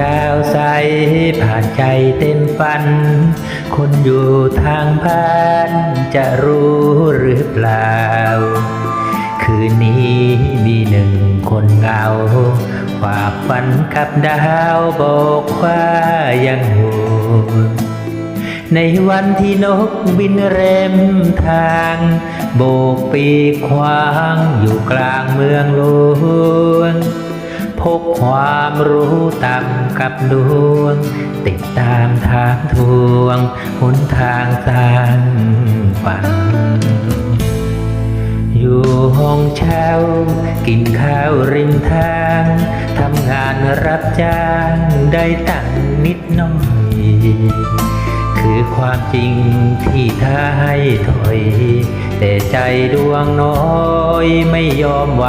ดาวใสผ่านใจเต็มฝัน คนอยู่ทางบ้านจะรู้หรือเปล่า คืนนี้มีหนึ่งคนเงาฝากฝันกับดาวบอกว่ายังห่วงในวันที่นกบินเร็มทาง โบกปีกควางอยู่กลางเมืองหลวงพกความรู้ ตำกับดวง ติดตามทางทวงหนทางสร้างฝัน อยู่ห้องเช่ากินข้าวริมทางทำงานรับจ้างได้ตังค์นิดน่อย คือความจริงที่ท้าให้ถอย แต่ใจดวงน้อยไม่ยอมไหว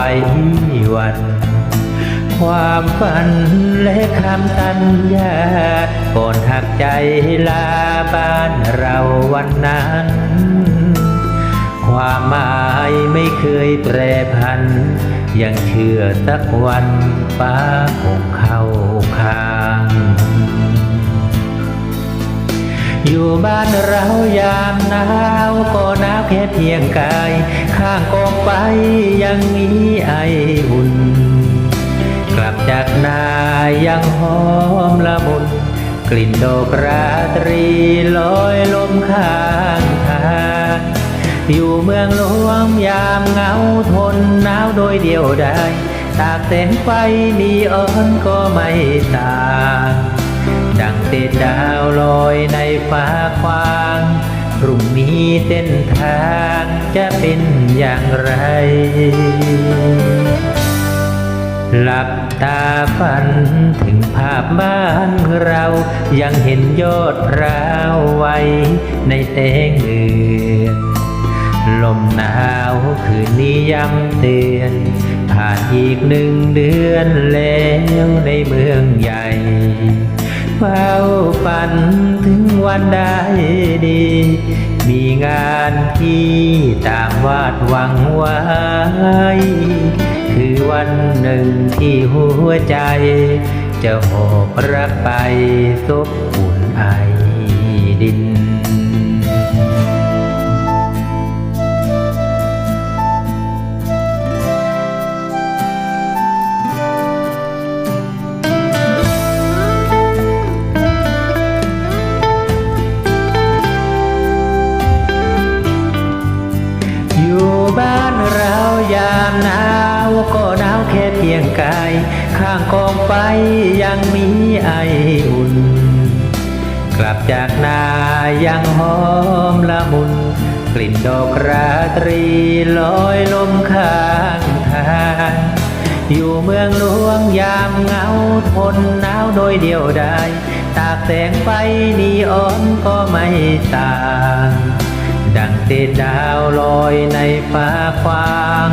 วัน ความฝันและคำสัญญา ก่อนหักใจลาบ้านเราวันนั้น ความหมายไม่เคยแปรพัน ยังเชื่อสักวันฟ้าคงเข้าข้างอยู่บ้านเรายามหนาวก็หนาวแค่เพียงกาย ข้างกองไฟยังมีไออุ่น จากนายังหอมละมุน กลิ่นดอกราตรีลอยลมข้างทางอยู่เมืองหลวงยามเหงาทนหนาวโดยเดียวได้ตากแสงไฟนีออนก็ไม่ต่างดังเศษดาวลอยในฟ้าควางพรุ่งนี้เส้นทางจะเป็นอย่างไร หลับตาฝันถึงภาพบ้านเรา ยังเห็นยอดพร้าวไว้ในแสงเดือนลมหนาวคืนนี้ย้ำเตือน ผ่านอีกหนึ่งเดือนแล้วในเมืองใหญ่เฝ้าฝันถึงวันได้ดี มีงานที่ตามวาดหวังไว้ วันหนึ่งที่หัวใจ จะหอบรักไปซบอุ่นไอดิน กาย ข้างกองไฟยังมีไออุ่น กลับจากนายังหอมละมุน กลิ่นดอกราตรีลอยลมข้างทางอยู่เมืองหลวงยามเหงาทนหนาวโดยเดียวได้ตากแสงไฟนีออนก็ไม่ต่าง ดังเศษดาวลอยในฟ้าควาง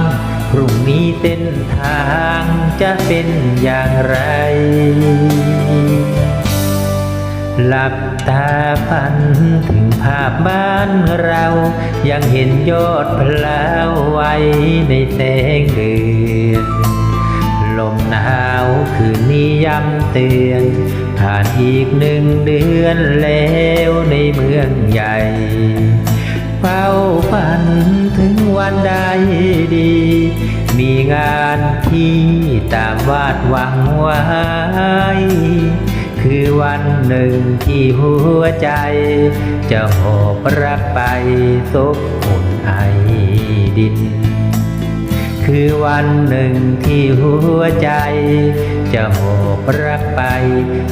พรุ่งนี้เส้นทาง จะเป็นอย่างไร หลับตาฝันถึงภาพบ้านเรา ยังเห็นยอดพลาวไว้ในแสงเดือนลมหนาวคืนนี้ย้ำเตือนผ่านอีกหนึ่งเดือนแล้วในเมืองใหญ่เฝ้าฝันถึงวันได้ดี มีงานที่ตามวาดหวังไว้ คือวันหนึ่งที่หัวใจ จะหอบรักไปซบอุ่นไอดิน คือวันหนึ่งที่หัวใจ จะหอบรักไป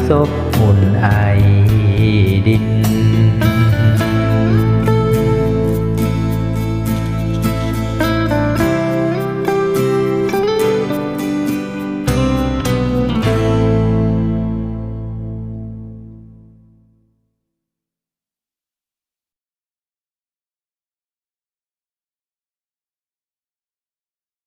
ซบอุ่นไอดิน